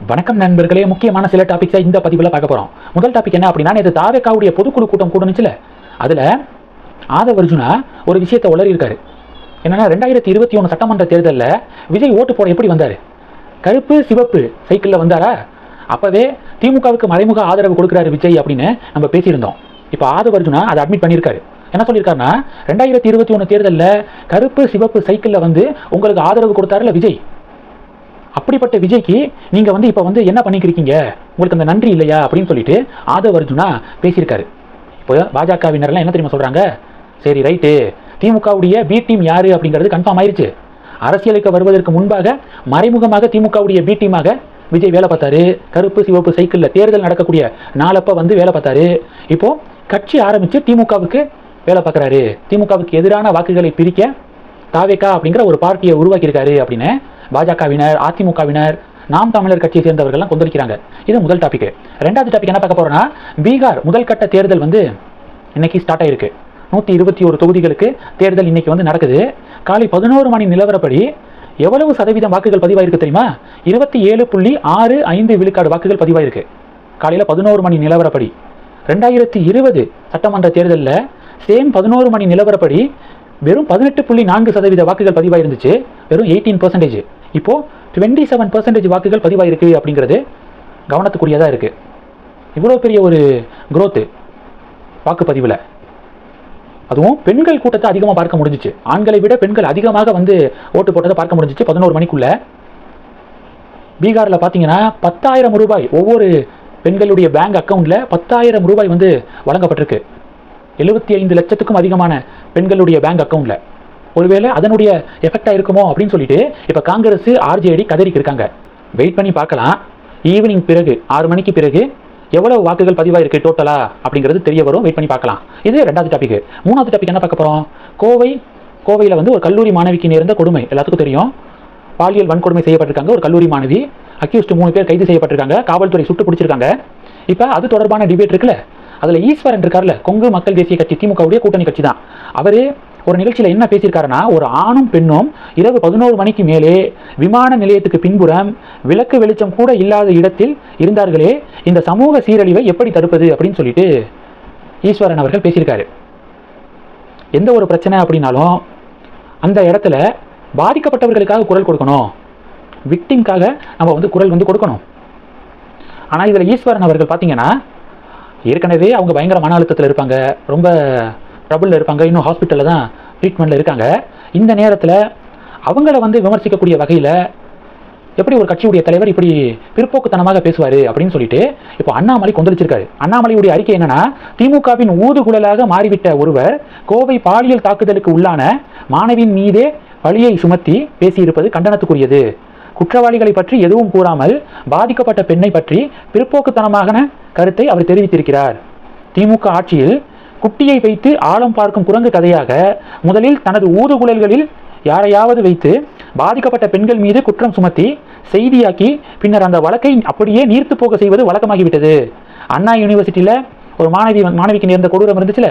வணக்கம் நண்பர்களே முக்கியமான சில டாபிக்ஸை இந்த பதிவில் பார்க்க போகிறோம் முதல் டாபிக் என்ன அப்படின்னா இது தாவேக்காவுடைய பொதுக்குழு கூட்டம் கூடணுச்சுல அதில் ஆதவ் அர்ஜுனா ஒரு விஷயத்தை உளறியிருக்காரு என்னன்னா ரெண்டாயிரத்தி இருபத்தி ஒன்று சட்டமன்ற தேர்தலில் விஜய் ஓட்டு போட எப்படி வந்தார்? கருப்பு சிவப்பு சைக்கிளில் வந்தாரா? அப்போவே திமுகவுக்கு மறைமுக ஆதரவு கொடுக்குறாரு விஜய் அப்படின்னு நம்ம பேசியிருந்தோம். இப்போ ஆதவ் அர்ஜுனா அதை அட்மிட் பண்ணியிருக்காரு. என்ன சொல்லியிருக்காருன்னா ரெண்டாயிரத்தி இருபத்தி ஒன்று தேர்தலில் கருப்பு சிவப்பு சைக்கிளில் வந்து உங்களுக்கு ஆதரவு கொடுத்தாருல விஜய். அப்படிப்பட்ட விஜய்க்கு நீங்க வந்து இப்போ வந்து என்ன பண்ணிக்கிருக்கீங்க? உங்களுக்கு அந்த நன்றி இல்லையா? அப்படின்னு சொல்லிட்டு ஆதவ் அர்ஜுனா பேசியிருக்காரு. இப்போ பாஜகவினர்லாம் என்ன தெரியுமா சொல்றாங்க? சரி ரைட்டு. திமுகவுடைய பி டீம் யாரு அப்படிங்கிறது கன்ஃபார்ம் ஆயிருச்சு. அரசியலுக்கு வருவதற்கு முன்பாக மறைமுகமாக திமுகவுடைய பி டீமாக விஜய் வேலை பார்த்தாரு. கருப்பு சிவப்பு சைக்கிளில் தேர்தல் நடக்கக்கூடிய நாளப்ப வந்து வேலை பார்த்தாரு. இப்போ கட்சி ஆரம்பித்து திமுகவுக்கு வேலை பார்க்குறாரு. திமுகவுக்கு எதிரான வாக்குகளை பிரிக்க தாவேக்கா அப்படிங்கிற ஒரு பார்ட்டியை உருவாக்கியிருக்காரு அப்படின்னு பாஜகவினர் அதிமுகவினர் நாம் தமிழர் கட்சியை சேர்ந்தவர்கள்லாம் கொந்தளிக்கிறாங்க. இது முதல் டாபிக் ரெண்டாவது டாபிக் என்ன பார்க்க போறோம்னா பீகார் முதல் கட்ட தேர்தல் வந்து இன்னைக்கு ஸ்டார்ட் ஆயிருக்கு. நூற்றி இருபத்தி ஒரு தொகுதிகளுக்கு தேர்தல் இன்னைக்கு வந்து நடக்குது. காலை பதினோரு மணி நிலவரப்படி எவ்வளவு சதவீதம் வாக்குகள் பதிவாயிருக்கு தெரியுமா? இருபத்தி ஏழு புள்ளி ஆறு ஐந்து விழுக்காடு வாக்குகள் பதிவாயிருக்கு. காலையில் பதினோரு மணி நிலவரப்படி. ரெண்டாயிரத்தி இருபது சட்டமன்ற தேர்தலில் சேம் பதினோரு மணி நிலவரப்படி வெறும் பதினெட்டு புள்ளி நான்கு சதவீத வாக்குகள் பதிவாயிருந்துச்சு. வெறும் எயிட்டீன் பர்சன்டேஜ் இப்போ டுவெண்ட்டி செவன் பர்சன்டேஜ் வாக்குகள் பதிவாயிருக்கு அப்படிங்கிறது கவனத்துக்குரியதாக இருக்கு. இவ்வளோ பெரிய ஒரு குரோத்து வாக்குப்பதிவில். அதுவும் பெண்கள் கூட்டத்தை அதிகமாக பார்க்க முடிஞ்சிச்சு. ஆண்களை விட பெண்கள் அதிகமாக வந்து ஓட்டு போட்டதை பார்க்க முடிஞ்சிச்சு பதினோரு மணிக்குள்ள. பீகாரில் பார்த்தீங்கன்னா பத்தாயிரம் ரூபாய் ஒவ்வொரு பெண்களுடைய பேங்க் அக்கௌண்ட்டில் பத்தாயிரம் ரூபாய் வந்து வழங்கப்பட்டிருக்கு. எழுபத்தி ஐந்து லட்சத்துக்கும் அதிகமான பெண்களுடைய பேங்க் அக்கவுண்ட்ல ஒருவேளை அதனுடைய எஃபெக்டாக இருக்குமோ அப்படின்னு சொல்லிட்டு இப்போ காங்கிரஸ் ஆர்ஜேடி கதறிக்கு இருக்காங்க. வெயிட் பண்ணி பார்க்கலாம். ஈவினிங் பிறகு ஆறு மணிக்கு பிறகு எவ்வளவு வாக்குகள் பதிவாயிருக்கு டோட்டலா அப்படிங்கிறது தெரிய வரும். வெயிட் பண்ணி பார்க்கலாம். இது ரெண்டாவது டாபிக் மூணாவது டாபிக் என்ன பார்க்க போகிறோம் கோவை கோவையில் வந்து ஒரு கல்லூரி மாணவிக்கு நேர்ந்த கொடுமை. எல்லாத்துக்கும் தெரியும். பாலியல் வன்கொடுமை செய்யப்பட்டிருக்காங்க. ஒரு கல்லூரி மாணவி. அக்யூஸ்ட் மூணு பேர் கைது செய்யப்பட்டிருக்காங்க. காவல்துறை சுட்டு பிடிச்சிருக்காங்க. இப்போ அது தொடர்பான டிபேட் இருக்குல்ல. அதில் ஈஸ்வரன் இருக்கார்ல கொங்கு மக்கள் தேசிய கட்சி திமுகவுடைய கூட்டணி கட்சி தான் அவர் ஒரு நிகழ்ச்சியில் என்ன பேசியிருக்காருன்னா ஒரு ஆணும் பெண்ணும் இரவு பதினோரு மணிக்கு மேலே விமான நிலையத்துக்கு பின்புறம் விளக்கு வெளிச்சம் கூட இல்லாத இடத்தில் இருந்தார்களே இந்த சமூக சீரழிவை எப்படி தடுப்பது அப்படின்னு சொல்லிட்டு ஈஸ்வரன் அவர்கள் பேசியிருக்காரு. எந்த ஒரு பிரச்சனை அப்படின்னாலும் அந்த இடத்துல பாதிக்கப்பட்டவர்களுக்காக குரல் கொடுக்கணும். விக்டிம்காக நம்ம வந்து குரல் வந்து கொடுக்கணும். ஆனால் இதில் ஈஸ்வரன் அவர்கள் பார்த்தீங்கன்னா ஏற்கனவே அவங்க பயங்கர மன அழுத்தத்தில் இருப்பாங்க ரொம்ப ட்ரபுளில் இருப்பாங்க இன்னும் ஹாஸ்பிட்டலில் தான் ட்ரீட்மெண்ட்டில் இருக்காங்க. இந்த நேரத்தில் அவங்கள வந்து விமர்சிக்கக்கூடிய வகையில் எப்படி ஒரு கட்சியுடைய தலைவர் இப்படி பிற்போக்குத்தனமாக பேசுவார் அப்படின்னு சொல்லிட்டு இப்போ அண்ணாமலை கொந்தளிச்சிருக்காரு. அண்ணாமலையுடைய அறிக்கை என்னன்னா திமுகவின் ஊதுகுழலாக மாறிவிட்ட ஒருவர் கோவை பாலியல் தாக்குதலுக்கு உள்ளான மாணவியின் மீதே பழியை சுமத்தி பேசியிருப்பது கண்டனத்துக்குரியது. குற்றவாளிகளை பற்றி எதுவும் கூறாமல் பாதிக்கப்பட்ட பெண்ணை பற்றி பிற்போக்குத்தனமான கருத்தை அவர் தெரிவித்திருக்கிறார். திமுக ஆட்சியில் குட்டியை வைத்து ஆழம் பார்க்கும் குரங்கு கதையாக முதலில் தனது ஊதுகுழல்களில் யாரையாவது வைத்து பாதிக்கப்பட்ட பெண்கள் மீது குற்றம் சுமத்தி செய்தியாக்கி பின்னர் அந்த வழக்கை அப்படியே நீர்த்து போக செய்வது வழக்கமாகிவிட்டது. அண்ணா யூனிவர்சிட்டியில் ஒரு மாணவி மாணவிக்கு நேர்ந்த கொடூரம் இருந்துச்சுல?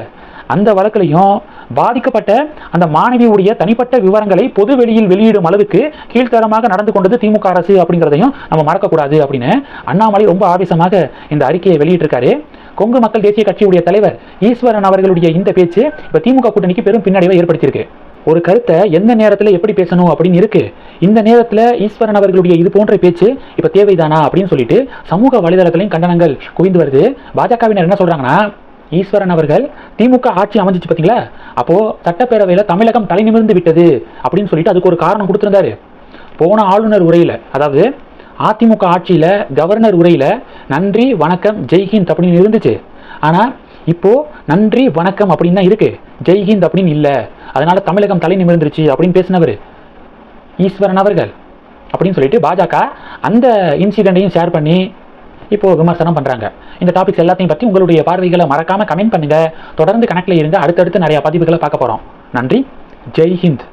அந்த வழக்கிலையும் பாதிக்கப்பட்ட அந்த மாணவியுடைய தனிப்பட்ட விவரங்களை பொது வெளியில் வெளியிடும் அளவுக்கு கீழ்த்தரமாக நடந்து கொண்டது திமுக அரசு அப்படிங்கிறதையும் நம்ம மறக்கக்கூடாது அப்படின்னு அண்ணாமலை ரொம்ப ஆவேசமாக இந்த அறிக்கையை வெளியிட்டிருக்காரு. கொங்கு மக்கள் தேசிய கட்சியுடைய தலைவர் ஈஸ்வரன் அவர்களுடைய இந்த பேச்சு இப்போ திமுக கூட்டணிக்கு பெரும் பின்னடைவை ஏற்படுத்தியிருக்கு. ஒரு கருத்தை எந்த நேரத்தில் எப்படி பேசணும் அப்படின்னு இருக்கு. இந்த நேரத்தில் ஈஸ்வரன் அவர்களுடைய இது போன்ற பேச்சு இப்போ தேவைதானா அப்படின்னு சொல்லிட்டு சமூக வலைதளத்திலையும் கண்டனங்கள் குவிந்து வருது. பாஜகவினர் என்ன சொல்றாங்கன்னா ஈஸ்வரன் அவர்கள் திமுக ஆட்சி அமைஞ்சிச்சு பார்த்தீங்களா அப்போது சட்டப்பேரவையில் தமிழகம் தலை நிமிர்ந்து விட்டது அப்படின்னு சொல்லிட்டு அதுக்கு ஒரு காரணம் கொடுத்துருந்தாரு. போன ஆளுநர் உரையில் அதாவது அதிமுக ஆட்சியில் கவர்னர் உரையில் நன்றி வணக்கம் ஜெய்ஹிந்த் அப்படின்னு இருந்துச்சு. ஆனால் இப்போது நன்றி வணக்கம் அப்படின்னு தான் இருக்குது ஜெய்ஹிந்த் அப்படின்னு இல்லை. அதனால் தமிழகம் தலை நிமிர்ந்துருச்சு அப்படின்னு பேசினவர் ஈஸ்வரன் அவர்கள் அப்படின்னு சொல்லிட்டு பாஜக அந்த இன்சிடெண்ட்டையும் ஷேர் பண்ணி இப்போது விமர்சனம் பண்ணுறாங்க இந்த டாபிக்ஸ் எல்லாத்தையும் பற்றி உங்களுடைய பார்வைகளை மறக்காமல் கமெண்ட் பண்ணுங்கள் தொடர்ந்து கணக்கில் இருந்து அடுத்தடுத்து நிறையா பதிவுகளை பார்க்க போகிறோம் நன்றி. ஜெய் ஹிந்த்.